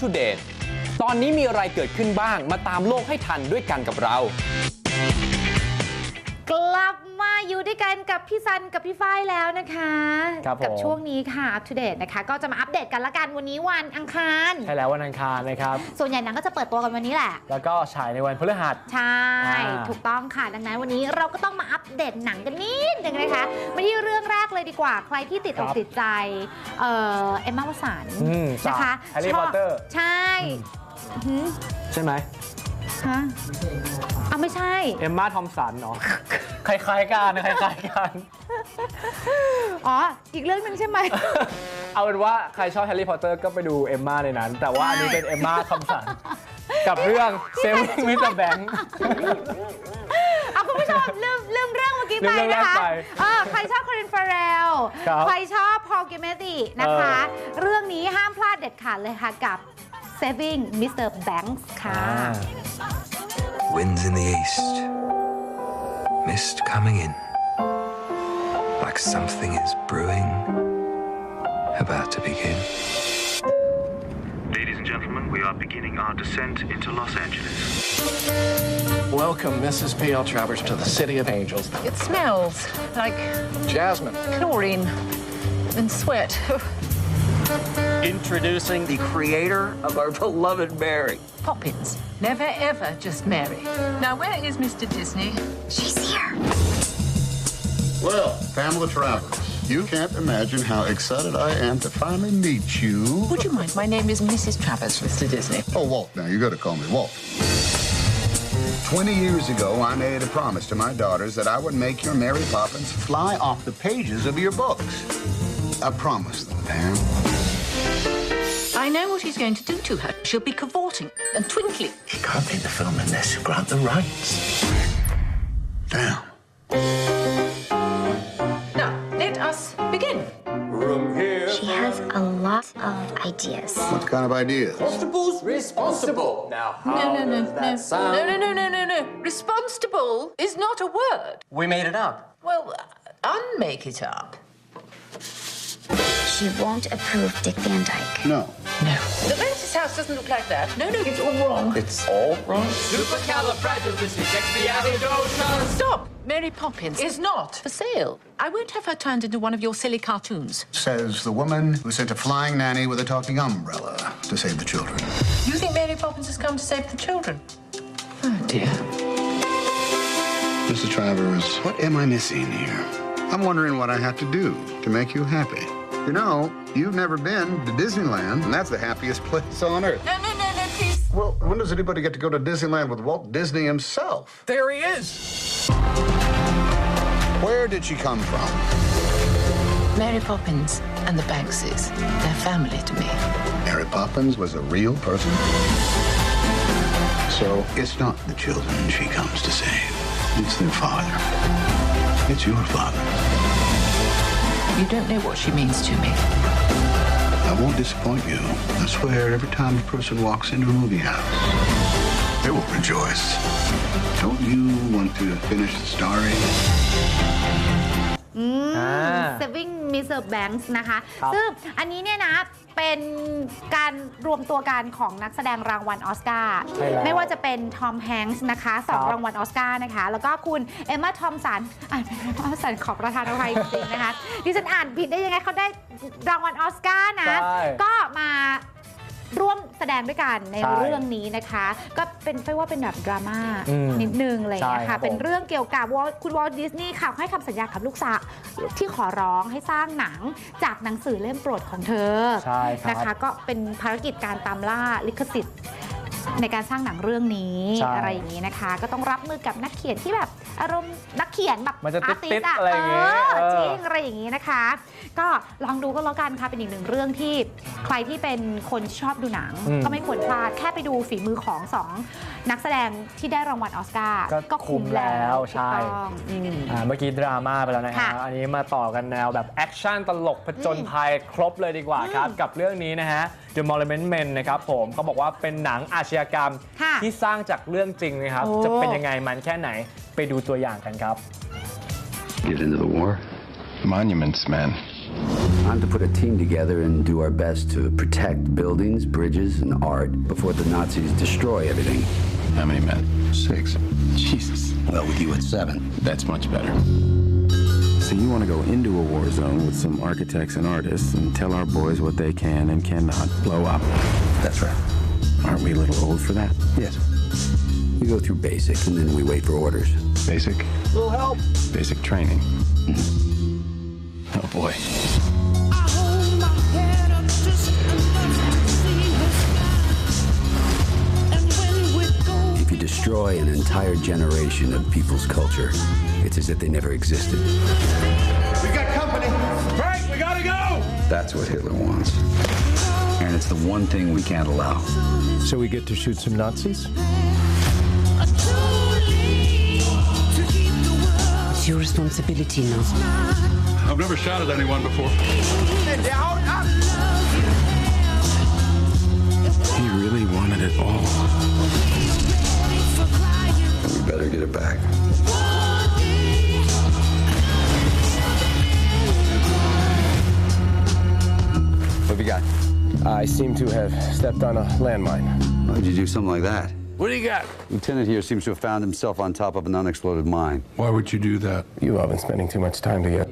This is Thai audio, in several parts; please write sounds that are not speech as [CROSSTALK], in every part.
to Date ตอนนี้มีอะไรเกิดขึ้นบ้างมาตามโลกให้ทันด้วยกันกับเรา นกับพี่ซันกับพี่ฝ้ายแล้วนะคะ ครับผม กับช่วงนี้ค่ะ Up to Date นะคะ ก็จะมาอัปเดตกันละกันวันนี้วันอังคาร ใช่แล้ววันอังคารนะครับ ส่วนใหญ่หนังก็จะเปิดตัวกันวันนี้แหละ แล้วก็ฉายในวันพฤหัส ใช่ อ่า ถูกต้องค่ะ ดังนั้นวันนี้เราก็ต้องมาอัปเดตหนังกันนิดนึงนะคะมาที่เรื่องแรกเลยดีกว่า ใครที่ติดอกติดใจ เอ่อเอมมาวัสันอืมนะคะแฮร์รี่พอตเตอร์ ใช่หืมใช่ไหมฮะเอาไม่ใช่ เอมมาทอมสันเนาะ คล้ายๆกันคล้ายๆกัน อ๋อ อีกเรื่องหนึ่งใช่ไหม เอาเป็นว่าใครชอบแฮร์รี่พอตเตอร์ก็ไปดูเอมมาในนั้น แต่ว่าอันนี้เป็นเอมมาทอมสันกับเรื่อง Saving Mr. Bank เอาคุณผู้ชมลืมลืมเรื่องเมื่อกี้ลืไปมเรื่องแรนะกคะไปเออใครชอบคารินฟาเรลครับใครชอบพอลเกเมตินะคะ เรื่องนี้ห้ามพลาดเด็ดขาดเลยค่ะกับ Saving Mr. Banks ค่ะอ่า Winds in the east, mist coming in, like something is brewing, about to begin. Ladies and gentlemen, we are beginning our descent into Los Angeles. Welcome, Mrs. P.L. Travers, to the City of Angels. It smells like Jasmine. chlorine and sweat. Introducing the creator of our beloved Mary. Poppins. Never ever just Mary. Now, where is Mr. Disney? She's here. Well, Pamela Travers, you can't imagine how excited I am to finally meet you. Would you mind? My name is Mrs. Travers, Mr. Disney. Oh, Walt, now you gotta call me Walt. 20 years ago, I made a promise to my daughters that I would make your Mary Poppins fly off the pages of your books. I promised them, Pam. I know what he's going to do to her. She'll be cavorting and twinkling. He can't make the film unless you grant the rights. Damn. Now, let us begin. She has a lot of ideas. What kind of ideas? Responsible. Now, how No, no, no, no. No, no, no, no, no, no. Responsible is not a word. We made it up. Well, uh, unmake it up. She won't approve Dick Van Dyke. No. No. The Mantis house doesn't look like that. No, no, it's all wrong. It's all wrong. Stop! Mary Poppins is not for sale. I won't have her turned into one of your silly cartoons. Says the woman who sent a flying nanny with a talking umbrella to save the children. You think Mary Poppins has come to save the children? Oh, dear. Mrs. Travers, what am I missing here? I'm wondering what I have to do to make you happy. You know, you've never been to Disneyland, and that's the happiest [LAUGHS] place on earth. No, no, no, no, please. Well, when does anybody get to go to Disneyland with Walt Disney himself? There he is. Where did she come from? Mary Poppins and the Bankses. They're family to me. Mary Poppins was a real person. So it's not the children she comes to save. It's their father. It's your father. You don't know what she means to me. I won't disappoint you. I swear, every time a person walks into a movie house, they will rejoice. Don't you want to finish the story? อืม อ่า Saving Mr. Banks นะคะ ครับซึ่งอันนี้เนี่ยนะเป็นการรวมตัวกันของนักแสดงรางวัลออสการ์ใช่แล้วไม่ว่าจะเป็นทอมแฮงค์นะคะสองครับ รางวัลออสการ์นะคะ แล้วก็คุณเอมมาทอมสันอ่านเอมมาทอมสันขอบประทานอภัยจริงๆนะคะ ดิฉันอ่านผิดได้ยังไงเขาได้รางวัลออสการ์นะ ใช่ ก็มาร่วม แสดงด้วยกันในใช่เรื่องนี้นะคะ ก็เป็นไฟว่าเป็นแบบดราม่าอืมนิดนึงอะไรอย่างเงี้ยใช่ครัค่ะบเป็นผมเรื่องเกี่ยวกับว่าคุณวอลดิสนีย์ค่ะให้คำสัญญากับลูกสาวที่ขอร้องให้สร้างหนังจากหนังสือเล่มโปรดของเธอใช่ครับ นะคะ ก็เป็นภารกิจการตามล่าลิขสิทธิ์ ในการสร้างหนังเรื่องนี้ใช่ อะไรอย่างนี้นะคะ ก็ต้องรับมือกับนักเขียนที่แบบอารมณ์นักเขียนแบบมันจะอาร์ติสติดต์ๆอะอะไรอย่างงี้เออเออ จริงอะไรอย่างนี้นะคะ ก็ลองดูก็แล้วกันค่ะเป็นอีกหนึ่งเรื่องที่ใครที่เป็นคนชอบดูหนัง อืมก็ไม่ควรพลาดแค่ไปดูฝีมือของสองนักแสดงที่ได้รางวัลออสการ์ก็คุ้มแล้วใช่ ถูกต้องอืม อ่าเมื่อกี้ดราม่าไปแล้วนะฮะ ค่ะอันนี้มาต่อกันแนวแบบแอคชั่นตลกผจญภัยครบเลยดีกว่าครับ กับเรื่องนี้นะฮะ The Monument Men นะครับผมเขาบอกว่าเป็นหนังอาชญากรรมค่ะที่สร้างจากเรื่องจริงนะครับ โอ้ จะเป็นยังไงมันแค่ไหนไปดูตัวอย่างกันครับ Get into the war? Monuments men. Time to put a team together and do our best to protect buildings, bridges, and art before the Nazis destroy everything. How many men? Six. Jesus. Well, with you at seven. That's much better. So you want to go into a war zone with some architects and artists and tell our boys what they can and cannot blow up. That's right. Aren't we a little old for that? Yes. We go through basic and then we wait for orders. Basic? Little help. Basic training. Mm-hmm. Oh boy. If you destroy an entire generation of people's culture, it's as if they never existed. We've got company. Frank, we gotta go! That's what Hitler wants. And it's the one thing we can't allow. So we get to shoot some Nazis? It's your responsibility now. I've never shot at anyone before. I seem to have stepped on a landmine. Why'd you do something like that? What do you got? Lieutenant here seems to have found himself on top of an unexploded mine. Why would you do that? You all been spending too much time together.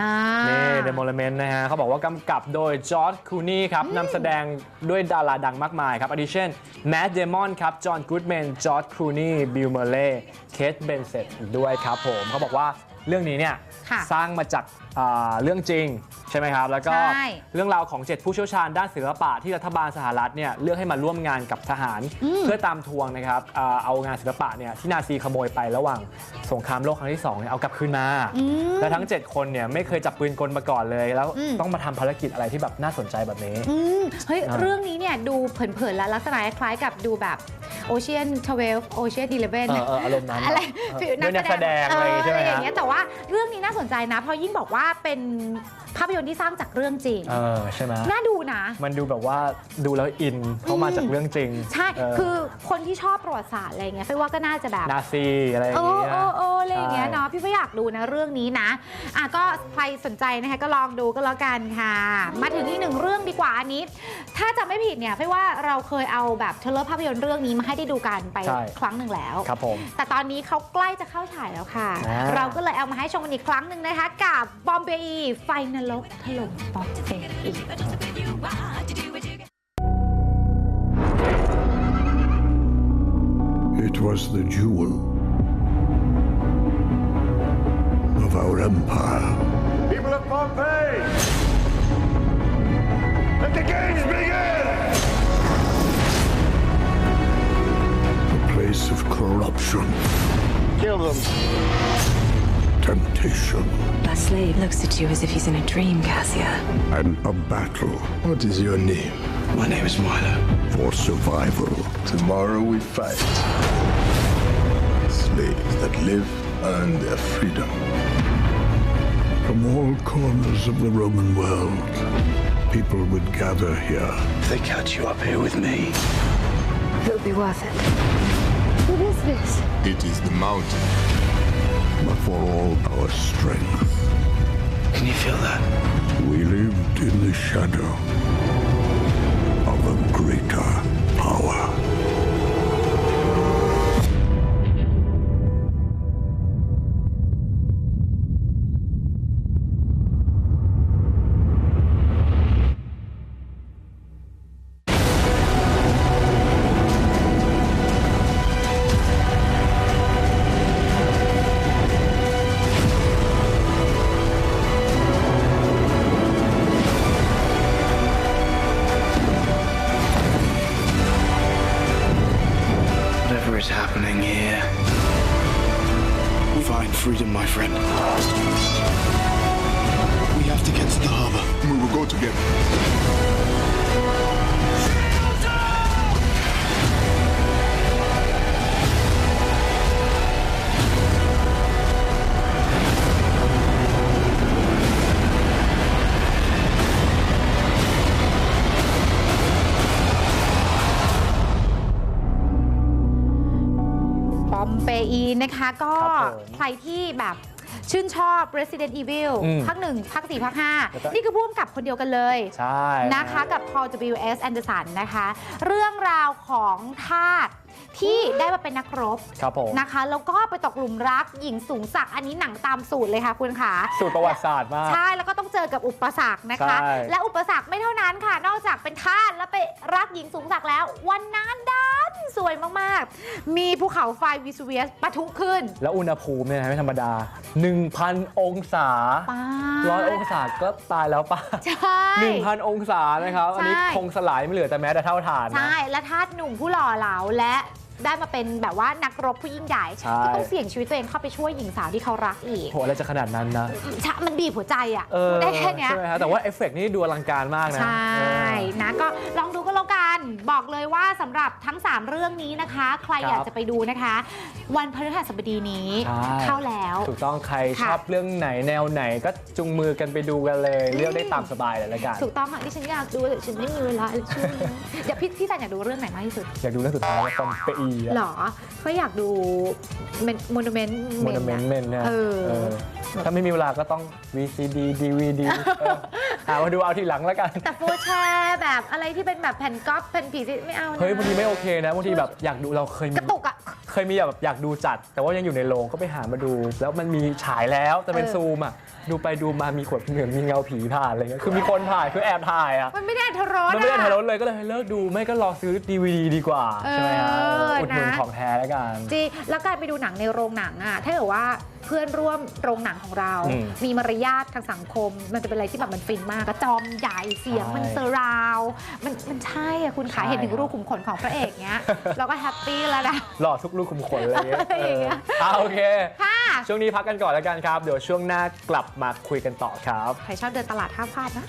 อ่านี่เดโมเลเมนต์นะฮะเขาบอกว่ากำกับโดยจอร์ดคูนี่ครับนำแสดงด้วยดาราดังมากมายครับอาทิเช่นแม t เดมอนครับจอห์นกูดแมนจอร์ดครูนี่บิลเมเล่เคทเบนเซตด้วยครับผมเขาบอกว่า เรื่องนี้เนี่ยค่ะสร้างมาจากอ่าเรื่องจริงใช่ไหมครับ แล้วก็ใช่เรื่องราวของ 7 ผู้เชี่ยวชาญด้านศิลปะที่รัฐบาลสหรัฐเนี่ยเลือกให้มาร่วมงานกับทหารเพื่อตามทวงนะครับอ่าเอางานศิลปะเนี่ยที่นาซีขโมยไประหว่างสงครามโลกครั้งที่2เนี่ยเอากลับคืนมาและทั้ง 7 คนเนี่ยไม่เคยจับปืนกลมาก่อนเลย แล้วอืม ต้องมาทำภารกิจอะไรที่แบบน่าสนใจแบบนี้ อืมเฮ้ย อ่า เรื่องนี้เนี่ยดูเผินๆแล้วลักษณะคล้ายๆกับดูแบบโอเชียน12 Ocean 11 เออเอออารมณ์นั้นอะไรเออด้วยนักแสดงอะไรอย่างงี้ใช่ไหมเออฮะอย่างเงี้ยแต่ว่าเรื่องนี้น่าสนใจนะ เพราะยิ่งบอกว่าเป็นภาพยนตร์ที่สร้างจากเรื่องจริง เออใช่ไหมน่าดูนะ มันดูแบบว่าดูแล้วอินเพราะมาจากเรื่องจริงใช่เออคือคนที่ชอบประวัติศาสตร์อะไรเงี้ยเฟยว่าก็น่าจะแบบนาซีอะไรอย่างโอ้เงี้ยโอ้โอ้อะไรอย่างเงี้ยใช่เนาะพี่ก็อยากดูนะเรื่องนี้นะอะก็ใครสนใจนะคะก็ลองดูก็แล้วกันค่ะ มาถึงอีกหนึ่งเรื่องดีกว่าอันนี้ ถ้าจำไม่ผิดเนี่ยเฟยว่าเราเคยเอาแบบเทรลเลอร์ภาพยนตร์เรื่องนี้มาให้ได้ดูกันไปใช่ ครั้งหนึ่งแล้ว ครับผม แต่ตอนนี้เขาใกล้จะเข้าฉายแล้วค่ะ อ่า เราก็เลยเอามาให้ชมกันอีกครั้งหนึ่งนะคะ กับบอมเบอีไฟนรกถล่มบอมเบอี It was the jewel of our empire. People of Pompeii! Let the games begin! A place of corruption, Kill them. Temptation, That slave looks at you as if he's in a dream, Cassia. and a battle. What is your name? My name is Milo. For survival. Tomorrow we fight. Slaves that live earn their freedom. From all corners of the Roman world, people would gather here. If they catch you up here with me, It'll be worth it. What is this? It is the mountain. But for all our strength, can you feel that? we lived in the shadow of a greater นะคะก็ครับผมใครที่แบบชื่นชอบ Resident Evil อืมภาคหนึ่งภาคสี่ภาคห้าแล้วก็ นี่คือพ่วงกับคนเดียวกันเลย ใช่ นะคะกับ Paul W.S. Anderson นะคะ เรื่องราวของทาส ที่ได้มาเป็นนักรบครับผม นะคะ แล้วก็ไปตกหลุมรักหญิงสูงศักดิ์อันนี้หนังตามสูตรเลยค่ะคุณขาสูตรประวัติศาสตร์มาก ใช่แล้วก็ต้องเจอกับอุปสรรคนะคะ ใช่ และอุปสรรคไม่เท่านั้นค่ะ นอกจากเป็นทาสแล้วไปรักหญิงสูงศักดิ์แล้ว วันนั้นดันสวยมากๆ มีภูเขาไฟวิสเวียสปะทุขึ้นแล้วอุณหภูมิเนี่ยนะไม่ธรรมดา 1,000 องศาป้าร้อยองศาก็ตายแล้วป่ะใช่ 1,000 องศานะครับ อันนี้ใช่ คงสลายไม่เหลือแต่แม้แต่เท่าฐานนะ ใช่ และทาสหนุ่มผู้หล่อเหลาและ ได้มาเป็นแบบว่านักรบผู้ยิ่งใหญ่ใช่ ก็ต้องเสี่ยงชีวิตตัวเองเข้าไปช่วยหญิงสาวที่เขารักอีกโหอะไรจะขนาดนั้นนะชะมันบีบหัวใจอะเออพูดได้แค่เนี้ย ใช่ไหมฮะแต่ว่าเอฟเฟกต์นี่ดูอลังการมากนะใช่เออ นะก็ลองดูก็ แล้วกันบอกเลยว่าสำหรับทั้ง 3 เรื่องนี้นะคะ ใครครับอยากจะไปดูนะคะ วันพฤหัสบดีนี้ใช่ เข้าแล้ว ถูกต้องใครค่ะชอบเรื่องไหนแนวไหนก็จุงมือกันไปดูกันเลย เลือกได้ตามสบายเลยละกันถูกต้องค่ะที่ฉันอยากดูแต่ฉันไม่มีเวลาเลยช่วงนี้เดี๋ยวพี่พี่สันอยากดูเรื่องไหนมากที่สุดอยากดูเรื่องสุดท้ายฟอมเปอีหรอก็อยากดูโมนูเมนต์โมนเมนต์เมนเนี่ยเออเออ ถ้าไม่มีเวลาก็ต้อง VCD DVD เออหามาดูเอาทีหลังแล้วกัน แต่ฟูลแชร์แบบอะไรที่เป็นแบบแผ่นก๊อปแผ่นผีสิไม่เอานะเฮ้ยบางทีไม่โอเคนะบางทีแบบอยากดูเราเคยมี กระตุกอะ เคยมีแบบอยากดูจัด แต่ว่ายังอยู่ในโรงก็ไปหามาดู แล้วมันมีฉายแล้วแต่เป็นเออ ซูมอะ ดูไปดูมามีขวดเหมือนมีเงาผีผ่านอะไรเงี้ยคือมีคนถ่ายคือแอบถ่ายอะ มันไม่ได้ทรสมันไม่ได้อะถ่ายรถเลยก็เลยเลิกดูไม่ก็รอซื้อ DVD ดีกว่า ใช่ไหมฮะเอออุดหนุนนะ ของแท้แล้วกัน จริงแล้วการไปดูหนังในโรงหนังอะ ถ้าเกิดว่าเพื่อนร่วมโรงหนังของเรา อืมมีมารยาททางสังคม มันจะเป็นอะไรที่แบบมันฟินมากก็จอมใหญ่เสียง ใช่มันเซอร์ราวด์มันมันใช่อะคุณขาใช่ เห็นถึงครับรูขุมขนของพระเอกเงี้ย เราก็แฮปปี้แล้วนะ หล่อทุกลูกคุมขนอะไรเงี้ยอะไรอย่างเงี้ยเอออะโอเค ค่ะ ช่วงนี้พักกันก่อนแล้วกันครับ เดี๋ยวช่วงหน้ากลับมาคุยกันต่อครับ ใครชอบเดินตลาดห้ามพลาดนะ